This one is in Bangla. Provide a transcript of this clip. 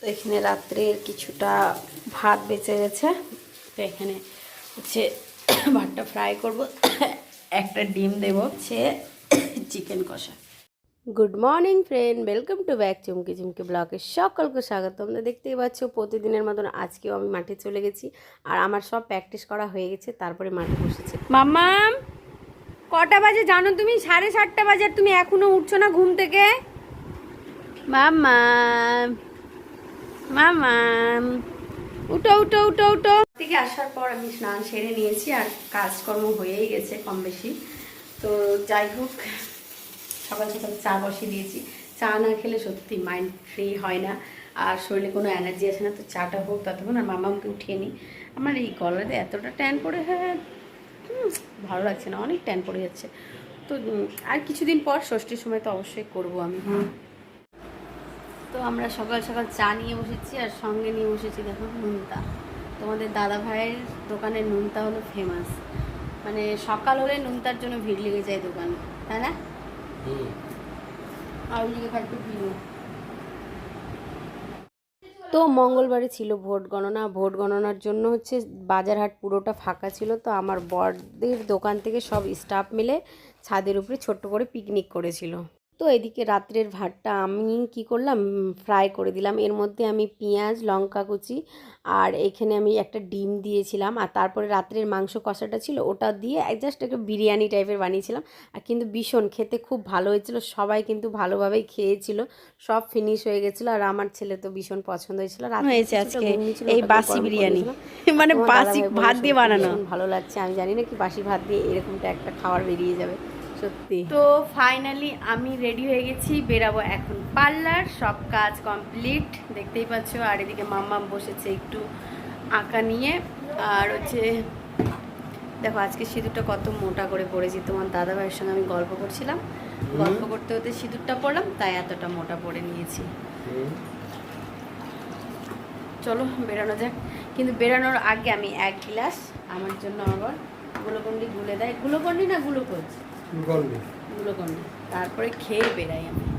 তো এখানে রাত্রের কিছুটা ভাত বেঁচে গেছে। তো এখানে হচ্ছে ভাতটা ফ্রাই করব। একটা ডিম দেবো হচ্ছে চিকেন কষা। Good morning friend welcome to back Chumki Chumki ব্লগে সকলকে স্বাগত। তোমরা দেখতেই পাচ্ছ প্রতিদিনের মতন আজকেও আমি মাঠে চলে গেছি। আর আমার সব প্র্যাকটিস করা হয়ে গেছে তারপরে মাঠে বসেছে। মাম্মাম কটা বাজে জানো তুমি? সাড়ে সাতটা বাজে তুমি এখনও উঠছো না ঘুম থেকে? মাম্মাম। মামাম উঠো উঠো উঠো উঠো। থেকে আসার পর আমি স্নান সেরে নিয়েছি আর কাজকর্ম হয়েই গেছে কম বেশি। তো যাই হোক সকাল সকাল চা বসিয়ে দিয়েছি। চা না খেলে সত্যি মাইন্ড ফ্রি হয় না। আর শরীরে কোনো এনার্জি আসে না তো চাটা হোক ততক্ষণ আর মামাকে উঠিয়ে নিই। আমার এই গলাতে এতটা ট্যান পড়ে হ্যাঁ ভালো লাগছে না অনেক ট্যান পড়ে যাচ্ছে। তো আর কিছুদিন পর ষষ্ঠীর সময় তো অবশ্যই করব আমি। তো আমরা সকাল সকাল চা নিয়ে বসেছি আর সঙ্গে নিয়ে বসেছি দেখো নুনতা। তোমাদের দাদা ভাইয়ের দোকানের নুনতা হলো ফেমাস মানে সকাল হলে নুনতার জন্য ভিড় লেগে যায় দোকানে তাই না? আর ওইদিকে ভিড় তো মঙ্গলবারে ছিল ভোট গণনা ভোট গণনার জন্য হচ্ছে বাজারহাট পুরোটা ফাঁকা ছিল তো আমার বরদের দোকান থেকে সব স্টাফ মিলে ছাদের উপরে ছোট্ট করে পিকনিক করেছিল। তো এদিকে রাত্রের ভাতটা আমি কি করলাম? ফ্রাই করে দিলাম। এর মধ্যে আমি পেঁয়াজ লঙ্কা কুচি আর এখানে আমি একটা ডিম দিয়েছিলাম। আর তারপরে রাত্রের মাংস কষাটা ছিল ওটা দিয়ে জাস্ট একটু বিরিয়ানি টাইপের বানিয়েছিলাম। আর কিন্তু ভীষণ খেতে খুব ভালো হয়েছিল। সবাই কিন্তু ভালোভাবেই খেয়েছিল। সব ফিনিশ হয়ে গেছিল। আর আমার ছেলে তো ভীষণ পছন্দ হয়েছিল। হয়েছে আজকে এই বাসি বিরিয়ানি। মানে বাসি ভাত দিয়ে বানানো। ভালো লাগছে। আমি জানি না কি বাসি ভাত দিয়ে এরকমটা একটা খাবার বেরিয়ে যাবে। সত্যি। তো ফাইনালি আমি রেডি হয়ে গেছি বেরাবো এখন পার্লার সব কাজ কমপ্লিট দেখতেই পাচ্ছ আর এদিকে মাম্মাম বসেছে একটু আঁকা নিয়ে। আর হচ্ছে দেখো আজকে সিঁদুরটা কত মোটা করে পড়েছি তোমার দাদা ভাইয়ের সঙ্গে আমি গল্প করছিলাম। গল্প করতে করতে সিঁদুরটা পড়লাম তাই এতটা মোটা পড়ে নিয়েছি। চলো বেরানো যাক। কিন্তু বেরানোর আগে আমি এক গ্লাস আমার জন্য আবার গুলোকন্ডি গুলে দেয়। গুলোকন্ডি না গ্লুকোজ। তারপরে খেয়ে বেড়াই আমি।